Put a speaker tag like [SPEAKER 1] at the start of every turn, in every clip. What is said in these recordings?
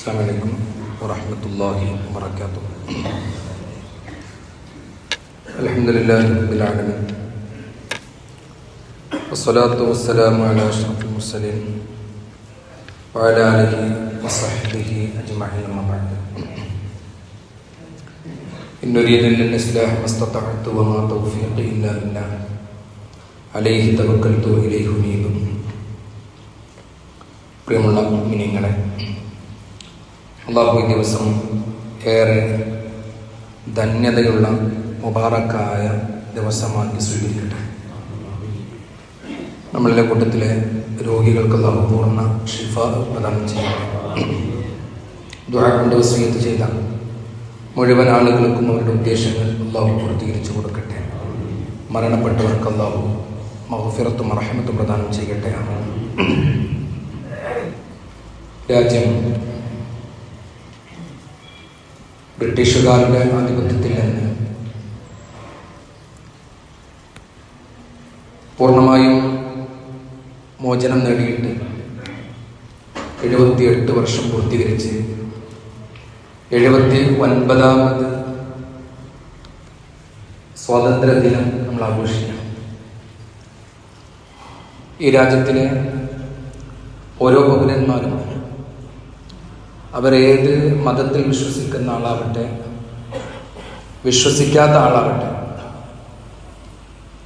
[SPEAKER 1] السلام عليكم ورحمة الله وبركاته الحمد لله رب العالمين والصلاة والسلام على أشرف المرسلين وعلى آله وصحبه أجمعين أما بعد إن نريد إلا الإصلاح ما استطعت وما توفيقي إلا بالله عليه توكلت إليه أنيب പ്രിയമുള്ള മിനിങ്ങളെ അള്ളാഹു ദിവസം ഏറെ ധന്യതയുള്ള മുബാറക്കായ ദിവസമാക്കി സ്വീകരിക്കട്ടെ. നമ്മളുടെ കൂട്ടത്തിലെ രോഗികൾക്ക് അള്ളാഹു ഷിഫ പ്രദാനം ചെയ്യട്ടെ. ദ്വാ കൊണ്ട് വസീയത്ത് ചെയ്ത മുഴുവൻ ആളുകൾക്കും അവരുടെ ഉദ്ദേശങ്ങൾ അള്ളാഹു പൂർത്തീകരിച്ചു കൊടുക്കട്ടെ. മരണപ്പെട്ടവർക്ക് അള്ളാഹു മഹഫിറത്തും അർഹമത്തും പ്രദാനം ചെയ്യട്ടെ. രാജ്യം ബ്രിട്ടീഷുകാരുടെ ആധിപത്യത്തിൽ നിന്ന് പൂർണമായും മോചനം നേടിയിട്ട് എഴുപത്തിയെട്ട് വർഷം പൂർത്തീകരിച്ച് എഴുപത്തി ഒൻപതാമത് സ്വാതന്ത്ര്യദിനം നമ്മൾ ആഘോഷിക്കണം. ഈ രാജ്യത്തിലെ ഓരോ പൗരന്മാരും അവരേത് മതത്തിൽ വിശ്വസിക്കുന്ന ആളാവട്ടെ? വിശ്വസിക്കാത്ത ആളാവട്ടെ?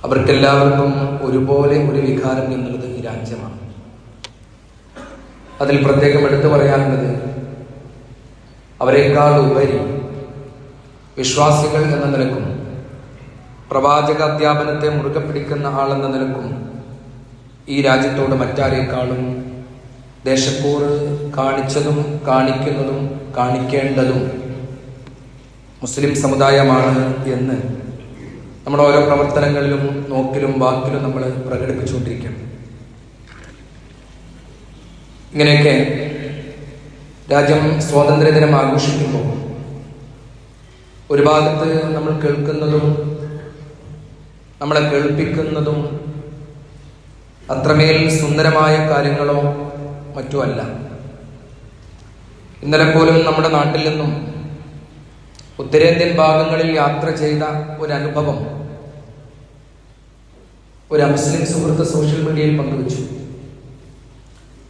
[SPEAKER 1] അവർക്കെല്ലാവർക്കും ഒരുപോലെ ഒരു വികാരം എന്നുള്ളത് ഈ രാജ്യമാണ്. അതിൽ പ്രത്യേകം എടുത്തു പറയാനുള്ളത് അവരെക്കാൾ ഉപരി വിശ്വാസികൾ എന്ന നിലക്കും പ്രവാചക അധ്യാപനത്തെ മുറുകെ പിടിക്കുന്ന ആളെന്ന നിലക്കും ഈ രാജ്യത്തോട് മറ്റാരേക്കാളും ദേശക്കൂറ് കാണിച്ചതും കാണിക്കുന്നതും കാണിക്കേണ്ടതും മുസ്ലിം സമുദായമാണ് എന്ന് നമ്മുടെ ഓരോ പ്രവർത്തനങ്ങളിലും നോക്കിലും വാക്കിലും നമ്മൾ പ്രകടിപ്പിച്ചുകൊണ്ടിരിക്കണം ഇങ്ങനെയൊക്കെ രാജ്യം സ്വാതന്ത്ര്യദിനം ആഘോഷിക്കുമ്പോൾ ഒരു ഭാഗത്ത് നമ്മൾ കേൾക്കുന്നതും നമ്മളെ കേൾപ്പിക്കുന്നതും അത്രമേൽ സുന്ദരമായ കാര്യങ്ങളോ മറ്റുമല്ല ഇന്നലെ പോലും നമ്മുടെ നാട്ടിൽ നിന്നും ഉത്തരേന്ത്യൻ ഭാഗങ്ങളിൽ യാത്ര ചെയ്ത ഒരു അനുഭവം ഒരു മുസ്ലിം സുഹൃത്ത് സോഷ്യൽ മീഡിയയിൽ പങ്കുവച്ചു.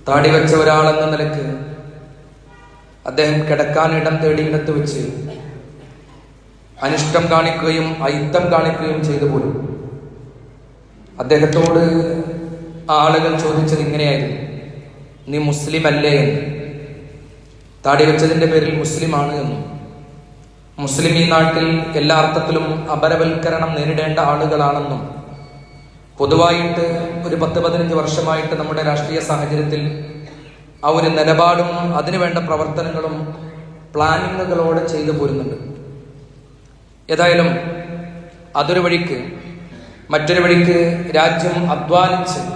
[SPEAKER 1] താടി വെച്ച ഒരാളെന്ന നിലയ്ക്ക് അദ്ദേഹം കിടക്കാൻ ഇടം തേടിയിടത്ത് വെച്ച് അനിഷ്ടം കാണിക്കുകയും അയിത്തം കാണിക്കുകയും ചെയ്തു പോലും. അദ്ദേഹത്തോട് ആളുകൾ ചോദിച്ചത് ഇങ്ങനെയായിരുന്നു. നീ മുസ്ലിം അല്ലേ എന്ന്. താടി വെച്ചതിന്റെ പേരിൽ മുസ്ലിമാണ് എന്നും. മുസ്ലിം ഈ നാട്ടിൽ എല്ലാ അർത്ഥത്തിലും അപരവൽക്കരണം നേരിടേണ്ട ആളുകളാണെന്നും. പൊതുവായിട്ട് ഒരു പത്ത് പതിനഞ്ച് വർഷമായിട്ട് നമ്മുടെ രാഷ്ട്രീയ സാഹചര്യത്തിൽ ആ ഒരു നിലപാടും അതിനുവേണ്ട പ്രവർത്തനങ്ങളും പ്ലാനിങ്ങുകളോടെ ചെയ്തു പോരുന്നുണ്ട്. ഏതായാലും അതൊരു വഴിക്ക് മറ്റൊരു വഴിക്ക് രാജ്യം അധ്വാനിച്ച്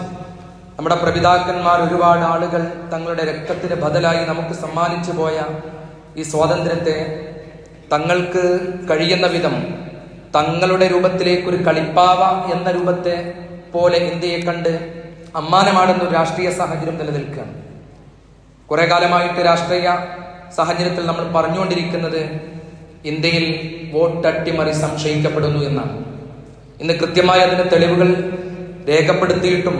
[SPEAKER 1] നമ്മുടെ പ്രപിതാക്കന്മാർ ഒരുപാട് ആളുകൾ തങ്ങളുടെ രക്തത്തിന് ബദലായി നമുക്ക് സമ്മാനിച്ചു പോയ ഈ സ്വാതന്ത്ര്യത്തെ തങ്ങൾക്ക് കഴിയുന്ന വിധം തങ്ങളുടെ രൂപത്തിലേക്ക് ഒരു കളിപ്പാവ എന്ന രൂപത്തെ പോലെ ഇന്ത്യയെ കണ്ട് അമ്മാനമാടുന്ന ഒരു രാഷ്ട്രീയ സാഹചര്യം നിലനിൽക്കുകയാണ്. കുറെ കാലമായിട്ട് രാഷ്ട്രീയ സാഹചര്യത്തിൽ നമ്മൾ പറഞ്ഞുകൊണ്ടിരിക്കുന്നത് ഇന്ത്യയിൽ വോട്ട് അട്ടിമറി സംശയിക്കപ്പെടുന്നു എന്നാണ്. ഇന്ന് കൃത്യമായി അതിന് തെളിവുകൾ രേഖപ്പെടുത്തിയിട്ടും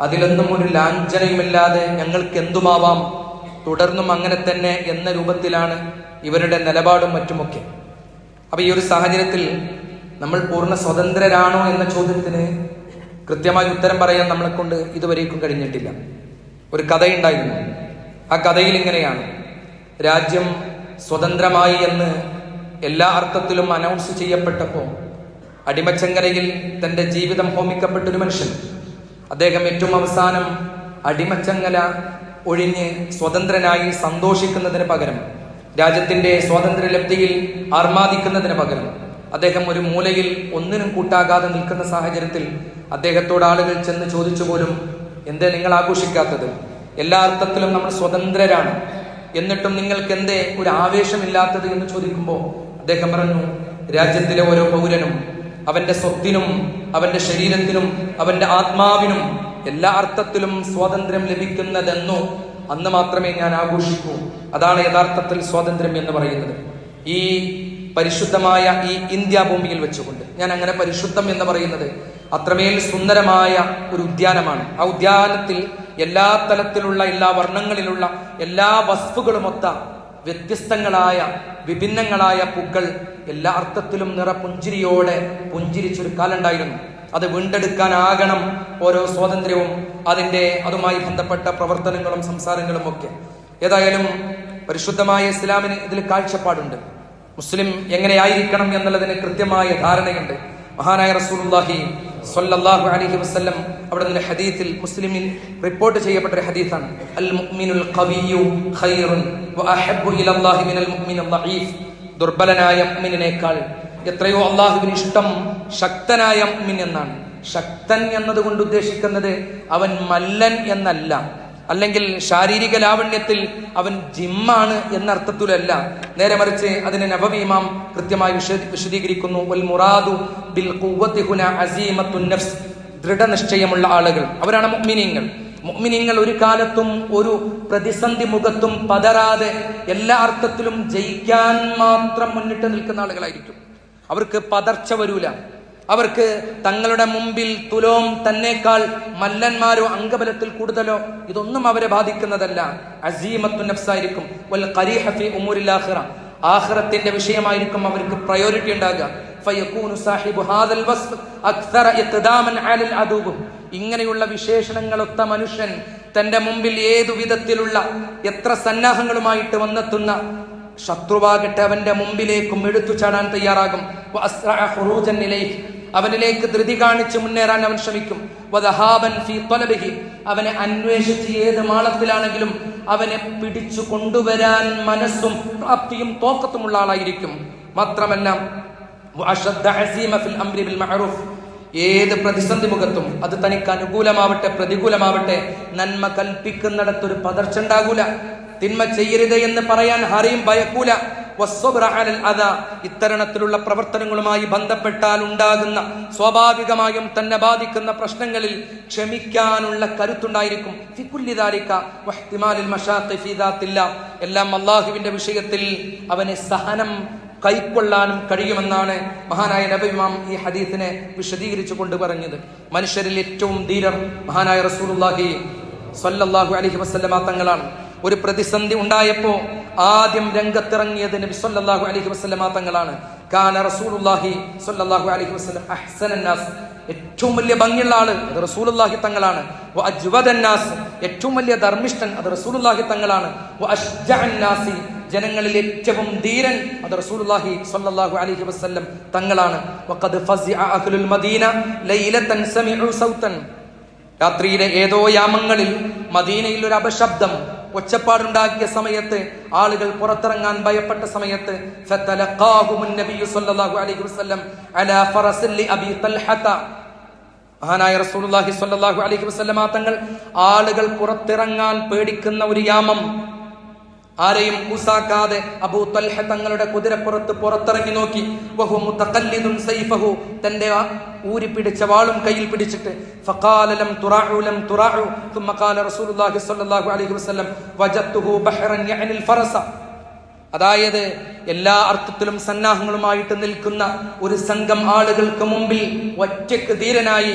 [SPEAKER 1] അതിലൊന്നും ഒരു ലാഞ്ചനയുമില്ലാതെ ഞങ്ങൾക്ക് എന്തുമാവാം തുടർന്നും അങ്ങനെ തന്നെ എന്ന രൂപത്തിലാണ് ഇവരുടെ നിലപാടും മറ്റുമൊക്കെ. അപ്പൊ ഈ ഒരു സാഹചര്യത്തിൽ നമ്മൾ പൂർണ സ്വതന്ത്രരാണോ എന്ന ചോദ്യത്തിന് കൃത്യമായി ഉത്തരം പറയാൻ നമ്മളെ കൊണ്ട് ഇതുവരേക്കും കഴിഞ്ഞിട്ടില്ല. ഒരു കഥയുണ്ടായിരുന്നു. ആ കഥയിൽ ഇങ്ങനെയാണ്. രാജ്യം സ്വതന്ത്രമായി എന്ന് എല്ലാ അർത്ഥത്തിലും അനൗൺസ് ചെയ്യപ്പെട്ടപ്പോൾ അടിമച്ചങ്കരയിൽ തന്റെ ജീവിതം ഹോമിക്കപ്പെട്ടൊരു മനുഷ്യൻ അദ്ദേഹം ഏറ്റവും അവസാനം അടിമച്ചങ്ങല ഒഴിഞ്ഞ് സ്വതന്ത്രനായി സന്തോഷിക്കുന്നതിന് പകരം രാജ്യത്തിന്റെ സ്വാതന്ത്ര്യ ലബ്ധിയിൽ ആർമാദിക്കുന്നതിന് പകരം അദ്ദേഹം ഒരു മൂലയിൽ ഒന്നിനും കൂട്ടാകാതെ നിൽക്കുന്ന സാഹചര്യത്തിൽ അദ്ദേഹത്തോട് ആളുകൾ ചെന്ന് ചോദിച്ചു പോലും എന്തേ നിങ്ങൾ ആഘോഷിക്കാത്തത്? എല്ലാ അർത്ഥത്തിലും നമ്മൾ സ്വതന്ത്രരാണ്. എന്നിട്ടും നിങ്ങൾക്ക് എന്തേ ഒരു ആവേശമില്ലാത്തത്? എന്ന് ചോദിക്കുമ്പോൾ അദ്ദേഹം പറഞ്ഞു രാജ്യത്തിലെ ഓരോ പൗരനും അവന്റെ സ്വത്തിനും അവന്റെ ശരീരത്തിനും അവന്റെ ആത്മാവിനും എല്ലാ അർത്ഥത്തിലും സ്വാതന്ത്ര്യം ലഭിക്കുന്നതെന്നോ അന്ന് മാത്രമേ ഞാൻ ആഘോഷിക്കൂ. അതാണ് യഥാർത്ഥത്തിൽ സ്വാതന്ത്ര്യം എന്ന് പറയുന്നത്. ഈ പരിശുദ്ധമായ ഈ ഇന്ത്യ ഭൂമിയിൽ വെച്ചുകൊണ്ട് ഞാൻ അങ്ങനെ പരിശുദ്ധം എന്ന് പറയുന്നത് അത്രമേൽ സുന്ദരമായ ഒരു ഉദ്യാനമാണ്. ആ ഉദ്യാനത്തിൽ എല്ലാ തലത്തിലുള്ള എല്ലാ വർണങ്ങളിലുള്ള എല്ലാ വസ്തുക്കളുമൊത്ത വ്യത്യസ്തങ്ങളായ വിഭിന്നങ്ങളായ പൂക്കൾ എല്ലാ അർത്ഥത്തിലും നിറപുഞ്ചിരിയോടെ പുഞ്ചിരിച്ചൊരു കാലുണ്ടായിരുന്നു അത് വീണ്ടെടുക്കാനാകണം ഓരോ സ്വാതന്ത്ര്യവും അതിന്റെ അതുമായി ബന്ധപ്പെട്ട പ്രവർത്തനങ്ങളും സംസാരങ്ങളും ഒക്കെ. ഏതായാലും പരിശുദ്ധമായ ഇസ്ലാമിന് ഇതിൽ കാഴ്ചപ്പാടുണ്ട്. മുസ്ലിം എങ്ങനെയായിരിക്കണം എന്നുള്ളതിന് കൃത്യമായ ധാരണയുണ്ട്. മഹാനായ റസൂലുള്ളാഹി സ്വല്ലല്ലാഹു അലൈഹി വസല്ലം അവിടെ നിന്ന് ഹദീത്തിൽ മുസ്ലിമിൽ റിപ്പോർട്ട് ചെയ്യപ്പെട്ട ഒരു ഹദീസാണ്. അൽ മുഅ്മിനുൽ ഖവിയു ഖൈറുൻ വ അഹബ്ബു ഇലല്ലാഹി മിനൽ മുഅ്മിനിൽ ളഈഫ് ദുർബലനായ മുഅ്മിനിനേക്കാൾ എത്രയോ അള്ളാഹുവിന് ഇഷ്ടം ശക്തനായ മുഅ്മിൻ എന്നാണ്. ശക്തൻ എന്നതുകൊണ്ട് ഉദ്ദേശിക്കുന്നത് അവൻ മല്ലൻ എന്നല്ല. അല്ലെങ്കിൽ ശാരീരിക ലാവണ്യത്തിൽ അവൻ ജിമ്മാണ് എന്ന അർത്ഥത്തിലല്ല നേരെ മറിച്ച് അതിനെ നവവീമാം കൃത്യമായി വിശദ വിശദീകരിക്കുന്നു. മുറാദു ബിൽ നഫ്സ്. ദൃഢനിശ്ചയമുള്ള ആളുകൾ. അവരാണ് മുഅ്മിനീങ്ങൾ. മുഅ്മിനീങ്ങൾ ഒരു കാലത്തും ഒരു പ്രതിസന്ധി മുഖത്തും പതരാതെ എല്ലാ അർത്ഥത്തിലും ജയിക്കാൻ മാത്രം മുന്നിട്ട് നിൽക്കുന്ന ആളുകളായിരിക്കും. അവർക്ക് പതർച്ച വരൂല. അവർക്ക് തങ്ങളുടെ മുമ്പിൽ തുലോം തന്നെക്കാൾ മല്ലന്മാരോ അംഗബലത്തിൽ കൂടുതലോ ഇതൊന്നും അവരെ ബാധിക്കുന്നതല്ല. അസീമത്തു നഫ്സായിരിക്കും. വൽ ഖരീഹ ഫീ ഉമൂരിൽ ആഖിറ. ആഖിറത്തിന്റെ വിഷയമായിരിക്കും അവർക്ക് പ്രയോറിറ്റി ഉണ്ടാകുക. ഇങ്ങനെയുള്ള വിശേഷണങ്ങളൊത്ത മനുഷ്യൻ തന്റെ മുമ്പിൽ ഏതു വിധത്തിലുള്ള എത്ര സന്നാഹങ്ങളുമായിട്ട് വന്നെത്തുന്ന ശത്രുവാകട്ടെ അവന്റെ മുമ്പിലേക്കും എടുത്തു ചാടാൻ തയ്യാറാകും. അവനിലേക്ക് ധൃതി കാണിച്ച് മുന്നേറാൻ അവൻ ശ്രമിക്കും. അവനെ അന്വേഷിച്ച് ഏത് മാളത്തിലാണെങ്കിലും അവനെ പിടിച്ചു കൊണ്ടുവരാൻ മനസ്സും പ്രാപ്തിയും തോക്കത്തുമുള്ള ആളായിരിക്കും മാത്രമല്ല. ഏത് പ്രതിസന്ധി മുഖത്തും അത് തനിക്ക് അനുകൂലമാവട്ടെ പ്രതികൂലമാവട്ടെ നന്മ കൽപ്പിക്കുന്നിടത്തൊരു പതർച്ച ഉണ്ടാകൂല തിന്മ ചെയ്യരുത് എന്ന് പറയാൻ ഹറിയും ഭയക്കൂല. ഇത്തരണത്തിലുള്ള പ്രവർത്തനങ്ങളുമായി ബന്ധപ്പെട്ടാൽ ഉണ്ടാകുന്ന സ്വാഭാവികമായും തന്നെ ബാധിക്കുന്ന പ്രശ്നങ്ങളിൽ ക്ഷമിക്കാനുള്ള കരുത്തുണ്ടായിരിക്കും. എല്ലാം അള്ളാഹുവിന്റെ വിഷയത്തിൽ അവനെ സഹനം കൈക്കൊള്ളാനും കഴിയുമെന്നാണ് മഹാനായ നബിമാം ഈ ഹദീസിനെ വിശദീകരിച്ചു കൊണ്ട് പറഞ്ഞത്. മനുഷ്യരിൽ ഏറ്റവും ധീരർ മഹാനായ സ്വല്ലല്ലാഹു അലൈഹി വസല്ലമ തങ്ങളാണ്. ഒരു പ്രതിസന്ധി ഉണ്ടായപ്പോ ആദ്യം രംഗത്തിറങ്ങിയത് നബി സല്ലല്ലാഹു അലൈഹി വസല്ലമ തങ്ങളാണ്. കാന റസൂലുള്ളാഹി സല്ലല്ലാഹു അലൈഹി വസല്ലം അഹ്സനൻ നാസ് ഏറ്റവും വലിയ ഭംഗിയുള്ള ആൾ അത് റസൂലുള്ളാഹി തങ്ങളാണ്. നാസ് ഏറ്റവും വലിയ ധർമ്മിഷ്ഠൻ അത് റസൂലുള്ളാഹി തങ്ങളാണ്. നാസി ജനങ്ങളിൽ ഏറ്റവും ധീരൻ അത് റസൂലുള്ളാഹി സ്വല്ലല്ലാഹു അലൈഹി വസല്ലം തങ്ങളാണ്. വഖദ് ഫസിഅ അഹ്ലുൽ മദീന ലൈലതൻ സമിഉ സൗതൻ രാത്രിയിലെ ഏതോ യാമങ്ങളിൽ മദീനയിൽ ഒരു അപശബ്ദം. ഒച്ചപ്പാടുണ്ടാക്കിയ സമയത്ത് ആളുകൾ പുറത്തിറങ്ങാൻ ഭയപ്പെട്ട സമയത്ത് റസൂലുള്ളാഹി വസല്ലമ തങ്ങൾ ആളുകൾ പുറത്തിറങ്ങാൻ പേടിക്കുന്ന ഒരു യാമം ആരെയും കൂസാക്കാതെ അബൂ തൽഹ തങ്ങളുടെ കുതിരപ്പുറത്ത് പുറത്തിറങ്ങി നോക്കി വഹു മുതഖല്ലിദുൻ സൈഫഹു തന്റെ ആ ഊരി പിടിച്ച വാളും കയ്യിൽ പിടിച്ചിട്ട് ഫഖാല ലം തുറാഉ ലം തുറാഉ ثم قال رسول الله صلى الله عليه وسلم وجدته بحرا يعني الفرس അതായത് എല്ലാ അർത്ഥത്തിലും സന്നാഹങ്ങളുമായിട്ട് നിൽക്കുന്ന ഒരു സംഘം ആളുകൾക്ക് മുമ്പിൽ ഒറ്റയ്ക്ക് ധീരനായി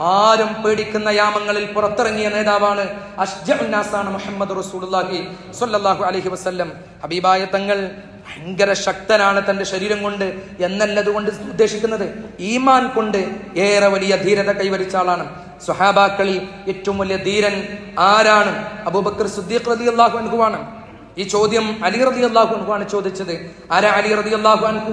[SPEAKER 1] ആരും പേടിക്കുന്ന യാമങ്ങളിൽ പുറത്തിറങ്ങിയ നേതാവാണ് അഷ്ജുന്നാസാണ് മുഹമ്മദ് റസൂലുള്ളാഹി സ്വല്ലല്ലാഹു അലൈഹി വസല്ലം. ഹബീബായ തങ്ങൾ ഭയങ്കര ശക്തനാണ് തന്റെ ശരീരം കൊണ്ട് എന്നല്ലതുകൊണ്ട് ഉദ്ദേശിക്കുന്നത്. ഈമാൻ കൊണ്ട് ഏറെ വലിയ ധീരത കൈവരിച്ച ആളാണ്. സുഹാബാക്കളിൽ ഏറ്റവും വലിയ ധീരൻ ആരാണ്? അബൂബക്കർ സുദ്ദീഖ് റതി അള്ളാഹു അൻഹുവാണ്. ഈ ചോദ്യം അലി റതി അള്ളാഹു അൻഹുവാണ് ചോദിച്ചത്. ആരാ അലി റതി അള്ളാഹു അൻഹു?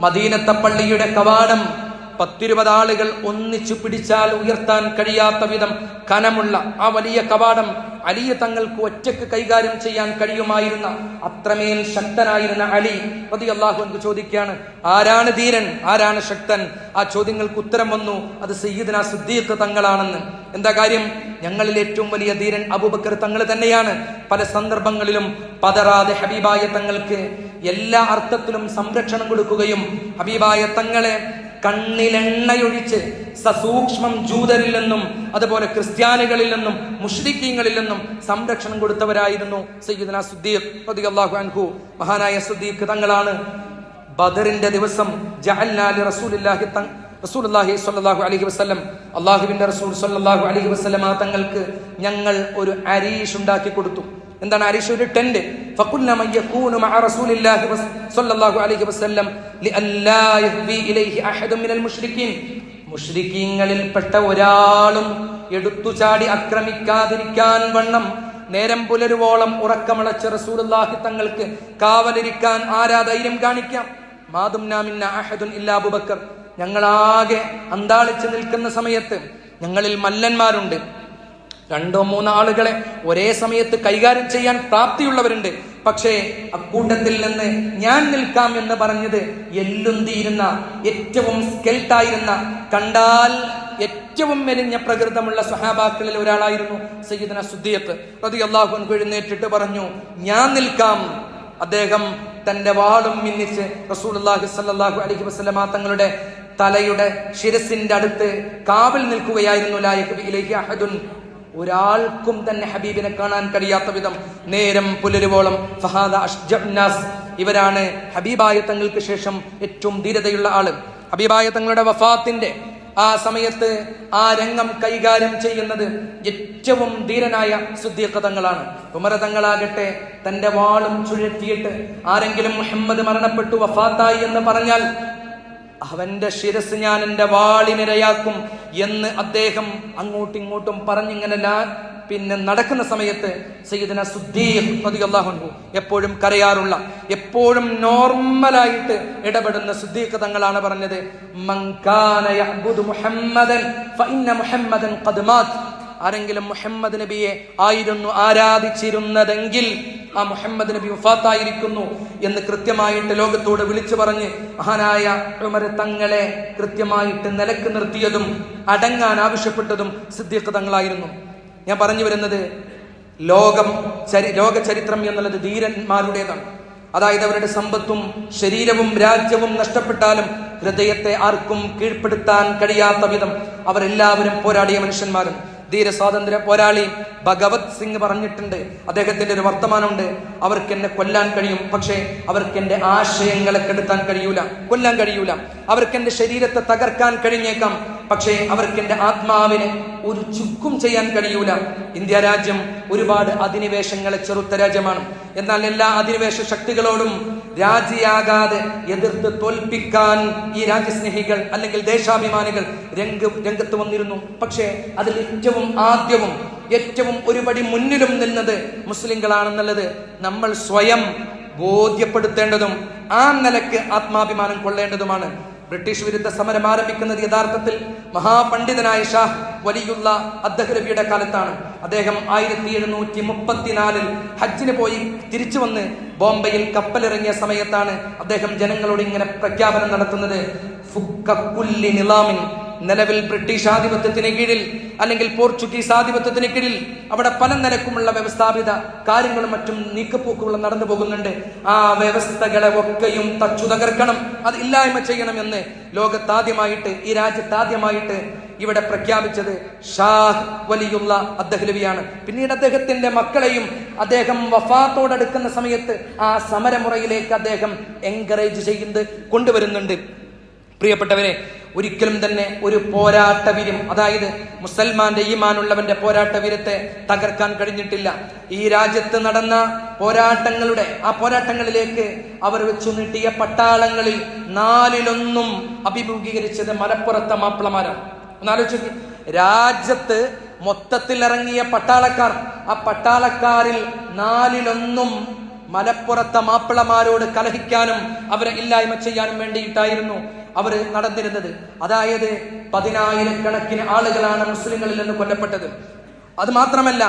[SPEAKER 1] മദീനത്തെ പള്ളിയുടെ കവാടം പത്തിരുപത് ആളുകൾ ഒന്നിച്ചു പിടിച്ചാൽ ഉയർത്താൻ കഴിയാത്ത വിധം കനമുള്ള ആ വലിയ കവാടം അലിയ തങ്ങൾക്ക് ഒറ്റയ്ക്ക് കൈകാര്യം ചെയ്യാൻ കഴിയുമായിരുന്ന അത്രമേൽ ശക്തനായിരുന്ന അലി റതി അള്ളാഹു അൻഹു ചോദിക്കുകയാണ് ആരാണ് ധീരൻ? ആരാണ് ശക്തൻ? ആ ചോദ്യങ്ങൾക്ക് ഉത്തരം വന്നു അത് സയ്യിദിന സിദ്ദീഖ് തങ്ങളാണെന്ന്. എന്താ കാര്യം? ഞങ്ങളിൽ ഏറ്റവും വലിയ ധീരൻ അബൂബക്കർ തങ്ങൾ തന്നെയാണ്. പല സന്ദർഭങ്ങളിലും പതറാതെ ഹബീബായ തങ്ങൾക്ക് എല്ലാ അർത്ഥത്തിലും സംരക്ഷണം കൊടുക്കുകയും ഹബീബായ തങ്ങളെ കണ്ണിലെണ്ണയൊഴിച്ച് സസൂക്ഷ്മം ജൂതരിൽ നിന്നും അതുപോലെ ക്രിസ്ത്യാനികളിൽ നിന്നും നിന്നും സംരക്ഷണം കൊടുത്തവരായിരുന്നു സയ്യിദ്ന സുദ്ദീഖ് റളിയല്ലാഹു അൻഹു. മഹാനായ സുദ്ദീഖ് തങ്ങളാണ് ബദറിന്റെ ദിവസം ജഅൽനാലി റസൂലുള്ളാഹി റസൂലുള്ളാഹി സ്വല്ലല്ലാഹു അലൈഹി വസല്ലം അള്ളാഹുവിന്റെ റസൂൽ സ്വല്ലല്ലാഹു അലൈഹി വസല്ലമ തങ്ങൾക്ക് ഞങ്ങൾ ഒരു അരീഷ് ഉണ്ടാക്കി കൊടുത്തു. എന്താണ് അരീഷ്? ഒരു ടെന്റ്. ഫഖുൽന മൻ യകൂനു മഅ റസൂലില്ലാഹി സ്വല്ലല്ലാഹു അലൈഹി വസല്ലം ലിഅല്ലാ പെട്ട ഒരാളും എടുത്തു ചാടി ആക്രമിക്കാതിരിക്കാൻ വണ്ണം. നേരം പുലരുവോളം ഉറക്കമിളച്ച റസൂലുള്ളാഹി തങ്ങൾക്ക് കാവലിരിക്കാൻ ആരാ ധൈര്യം കാണിക്കാം? മാതും നാമിന്ന അഹദുൻ ഇല്ലാ ഞങ്ങളാകെ അന്താളിച്ച് നിൽക്കുന്ന സമയത്ത് ഞങ്ങളിൽ മല്ലന്മാരുണ്ട്. രണ്ടോ മൂന്നോ ആളുകളെ ഒരേ സമയത്ത് കൈകാര്യം ചെയ്യാൻ പ്രാപ്തിയുള്ളവരുണ്ട്. പക്ഷേ അക്കൂട്ടത്തിൽ നിന്ന് ഞാൻ നിൽക്കാം എന്ന് പറഞ്ഞത് എല്ലും തീരുന്ന ഏറ്റവും സ്കെൽട്ടായിരുന്ന കണ്ടാൽ ഏറ്റവും മെലിഞ്ഞ പ്രകൃതമുള്ള സഹാബാക്കളിൽ ഒരാളായിരുന്നു സയ്യിദന സുദ്ദീഖ്. റളിയല്ലാഹു അൻഹു എഴുന്നേറ്റിട്ട് പറഞ്ഞു ഞാൻ നിൽക്കാം. അദ്ദേഹം തന്റെ വാളും മിന്നിച്ച് റസൂൽ അള്ളാഹു സല്ലാഹു അലഹി വസല്ലമ തങ്ങളുടെ തലയുടെ ശിരസിന്റെ അടുത്ത് കാവൽ നിൽക്കുകയായിരുന്നു. ലായക് യഖ്ബി അഹദുൻ ഒരാൾക്കും തന്നെ ഹബീബിനെ കാണാൻ കഴിയാത്ത വിധം നേരം പുലരുവോളം. ഫഹാദ അഷ്ജബ്നാസ് ഇവരാണ് ഹബീബായ തങ്ങൾക്ക് ശേഷം ഏറ്റവും ധീരതയുള്ള ആൾ. ഹബീബായ തങ്ങളുടെ വഫാത്തിന്റെ ആ സമയത്ത് ആ രംഗം കൈകാര്യം ചെയ്യുന്നത് ഏറ്റവും ധീരനായ സുദ്ദീഖ് തങ്ങളാണ്. ഉമര തങ്ങളാകട്ടെ തന്റെ വാളും ചുഴറ്റിയിട്ട് ആരെങ്കിലും മുഹമ്മദ് മരണപ്പെട്ടു വഫാത്തായി എന്ന് പറഞ്ഞാൽ അവന്റെ ശിരസ് ഞാൻ എന്റെ വാളിനിരയാക്കും എന്ന് അദ്ദേഹം അങ്ങോട്ടും ഇങ്ങോട്ടും പറഞ്ഞിങ്ങനെ പിന്നെ നടക്കുന്ന സമയത്ത് സയ്യിദന സുദ്ദീഖ് എപ്പോഴും കരയാറുള്ള എപ്പോഴും നോർമലായിട്ട് ഇടപെടുന്ന സുദ്ദീഖ് തങ്ങളാണ് പറഞ്ഞത് മങ്കാന മുഹമ്മദൻ മുഹമ്മദൻ ആരെങ്കിലും മുഹമ്മദ് നബിയെ ആയിരുന്നു ആരാധിച്ചിരുന്നതെങ്കിൽ ആ മുഹമ്മദ് നബി വഫാത്തായിരിക്കുന്നു എന്ന് കൃത്യമായിട്ട് ലോകത്തോട് വിളിച്ചു പറഞ്ഞ് മഹാനായ ഉമർ തങ്ങളെ കൃത്യമായിട്ട് നിലയ്ക്ക് നിർത്തിയതും അടങ്ങാൻ ആവശ്യപ്പെട്ടതും സിദ്ദീഖ് തങ്ങളായിരുന്നു. ഞാൻ പറഞ്ഞു വരുന്നത് ലോകം ചരി ലോക ചരിത്രം എന്നുള്ളത് ധീരന്മാരുടേതാണ്. അതായത് അവരുടെ സമ്പത്തും ശരീരവും രാജ്യവും നഷ്ടപ്പെട്ടാലും ഹൃദയത്തെ ആർക്കും കീഴ്പ്പെടുത്താൻ കഴിയാത്ത വിധം അവരെല്ലാവരും പോരാടിയ മനുഷ്യന്മാരും ധീര സ്വാതന്ത്ര്യ പോരാളി ഭഗവത് സിംഗ് പറഞ്ഞിട്ടുണ്ട്. അദ്ദേഹത്തിന്റെ ഒരു വർത്തമാനമുണ്ട്. അവർക്ക് എന്നെ കൊല്ലാൻ കഴിയും. പക്ഷേ അവർക്ക് എന്റെ ആശയങ്ങളെ കെടുത്താൻ കഴിയൂല. കൊല്ലാൻ കഴിയൂല. അവർക്ക് എന്റെ ശരീരത്തെ തകർക്കാൻ കഴിഞ്ഞേക്കാം. പക്ഷേ അവർക്ക് എന്റെ ആത്മാവിനെ ഒരു ചുക്കും ചെയ്യാൻ കഴിയൂല. ഇന്ത്യ രാജ്യം ഒരുപാട് അധിനിവേശങ്ങളെ ചെറുത്ത രാജ്യമാണ്. എന്നാൽ എല്ലാ അധിനിവേശ ശക്തികളോടും രാജിയാകാതെ എതിർത്ത് തോൽപ്പിക്കാൻ ഈ രാജ്യസ്നേഹികൾ അല്ലെങ്കിൽ ദേശാഭിമാനികൾ രംഗ രംഗത്ത് വന്നിരുന്നു. പക്ഷേ അതിൽ ഏറ്റവും ആദ്യവും ഏറ്റവും ഒരുപടി മുന്നിലും നിന്നത് മുസ്ലിങ്ങളാണെന്നുള്ളത് നമ്മൾ സ്വയം ബോധ്യപ്പെടുത്തേണ്ടതും ആ നിലയ്ക്ക് ആത്മാഭിമാനം കൊള്ളേണ്ടതുമാണ്. ബ്രിട്ടീഷ് വിരുദ്ധ സമരം ആരംഭിക്കുന്നത് യഥാർത്ഥത്തിൽ മഹാപണ്ഡിതനായ ഷാഹ് വലിയുള്ള അദ്ദേഹരബിയുടെ കാലത്താണ്. അദ്ദേഹം ആയിരത്തി എഴുന്നൂറ്റി മുപ്പത്തിനാലിൽ ഹജ്ജിന് പോയി തിരിച്ചു വന്ന് ബോംബെയിൽ കപ്പലിറങ്ങിയ സമയത്താണ് അദ്ദേഹം ജനങ്ങളോട് ഇങ്ങനെ പ്രഖ്യാപനം നടത്തുന്നത്. നിലാമിൻ നിലവിൽ ബ്രിട്ടീഷ് ആധിപത്യത്തിന് കീഴിൽ അല്ലെങ്കിൽ പോർച്ചുഗീസ് ആധിപത്യത്തിന് കീഴിൽ അവിടെ പല നിലക്കുമുള്ള വ്യവസ്ഥാപിത കാര്യങ്ങളും മറ്റും നീക്കപ്പോക്കുകളും നടന്നു പോകുന്നുണ്ട്. ആ വ്യവസ്ഥകളെ ഒക്കെയും തച്ചു തകർക്കണം. അത് ഇല്ലായ്മ ചെയ്യണം എന്ന് ലോകത്താദ്യമായിട്ട് ഈ രാജ്യത്താദ്യമായിട്ട് ഇവിടെ പ്രഖ്യാപിച്ചത് ഷാഹ് വലിയുള്ള അദ്ദേഹലവിയാണ് പിന്നീട് അദ്ദേഹത്തിന്റെ മക്കളെയും അദ്ദേഹം വഫാത്തോടടുക്കുന്ന സമയത്ത് ആ സമരമുറയിലേക്ക് അദ്ദേഹം എൻകറേജ് ചെയ്യുന്നത് കൊണ്ടുവരുന്നുണ്ട്. പ്രിയപ്പെട്ടവരെ ഒരിക്കലും തന്നെ ഒരു പോരാട്ട വീര്യം അതായത് മുസൽമാന്റെ ഈമാനുള്ളവന്റെ പോരാട്ട വീരത്തെ തകർക്കാൻ കഴിഞ്ഞിട്ടില്ല. ഈ രാജ്യത്ത് നടന്ന പോരാട്ടങ്ങളുടെ ആ പോരാട്ടങ്ങളിലേക്ക് അവർ വെച്ചു നീട്ടിയ പട്ടാളങ്ങളിൽ നാലിലൊന്നും അഭിമുഖീകരിച്ചത് മലപ്പുറത്തെ മാപ്പിളമാരാണ്. ഒന്നാലോചിച്ച് രാജ്യത്ത് മൊത്തത്തിൽ ഇറങ്ങിയ പട്ടാളക്കാർ ആ പട്ടാളക്കാരിൽ നാലിലൊന്നും മലപ്പുറത്തെ മാപ്പിളമാരോട് കലഹിക്കാനും അവരെ ഇല്ലായ്മ ചെയ്യാനും വേണ്ടിയിട്ടായിരുന്നു അവർ നടന്നിരുന്നത്. അതായത് പതിനായിരക്കണക്കിന് ആളുകളാണ് മുസ്ലിങ്ങളിൽ നിന്ന് കൊല്ലപ്പെട്ടത്. അത് മാത്രമല്ല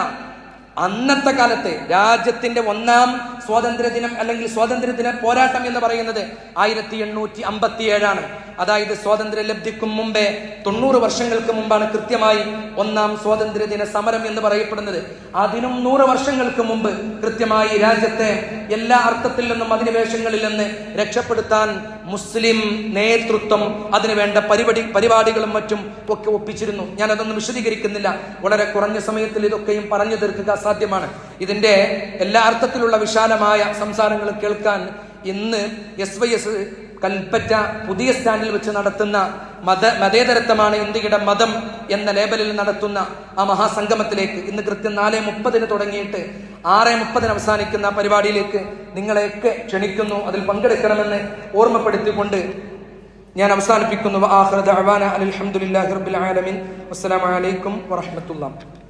[SPEAKER 1] അന്നത്തെ കാലത്ത് രാജ്യത്തിന്റെ ഒന്നാം സ്വാതന്ത്ര്യ ദിനം അല്ലെങ്കിൽ സ്വാതന്ത്ര്യദിന പോരാട്ടം എന്ന് പറയുന്നത് ആയിരത്തി എണ്ണൂറ്റി അമ്പത്തി ഏഴാണ് അതായത് സ്വാതന്ത്ര്യ ലബ്ധിക്കും മുമ്പേ തൊണ്ണൂറ് വർഷങ്ങൾക്ക് മുമ്പാണ് കൃത്യമായി ഒന്നാം സ്വാതന്ത്ര്യ ദിന സമരം എന്ന് പറയപ്പെടുന്നത്. അതിനും നൂറ് വർഷങ്ങൾക്ക് മുമ്പ് കൃത്യമായി രാജ്യത്തെ എല്ലാ അർത്ഥത്തിൽ നിന്നും അധിനിവേശങ്ങളിൽ നിന്ന് രക്ഷപ്പെടുത്താൻ മുസ്ലിം നേതൃത്വം അതിനുവേണ്ട പരിപാടി പരിപാടികളും മറ്റും ഒക്കെ ഒപ്പിച്ചിരുന്നു. ഞാൻ അതൊന്നും വിശദീകരിക്കുന്നില്ല. വളരെ കുറഞ്ഞ സമയത്തിൽ ഇതൊക്കെയും പറഞ്ഞു തീർക്കുക അസാധ്യമാണ് ഇതിന്റെ എല്ലാ അർത്ഥത്തിലുള്ള വിശാലമായ സംസാരങ്ങൾ കേൾക്കാൻ ഇന്ന് എസ് വൈ എസ് കൽപ്പറ്റ പുതിയ സ്റ്റാൻഡിൽ വെച്ച് നടത്തുന്ന മത മതേതരത്വമാണ് ഇന്ത്യയുടെ മതം എന്ന ലേബലിൽ നടത്തുന്ന ആ മഹാസംഗമത്തിലേക്ക് ഇന്ന് കൃത്യം നാല് മുപ്പതിന് തുടങ്ങിയിട്ട് ആറ് മുപ്പതിന് അവസാനിക്കുന്ന പരിപാടിയിലേക്ക് നിങ്ങളെയൊക്കെ ക്ഷണിക്കുന്നു. അതിൽ പങ്കെടുക്കണമെന്ന് ഓർമ്മപ്പെടുത്തിക്കൊണ്ട് ഞാൻ അവസാനിപ്പിക്കുന്നു. അലഹമുല്ലാ റബ്ബിൽ ആലമിൻ. അസ്സലാമു അലൈക്കും വറഹ്മത്തുള്ളാഹി.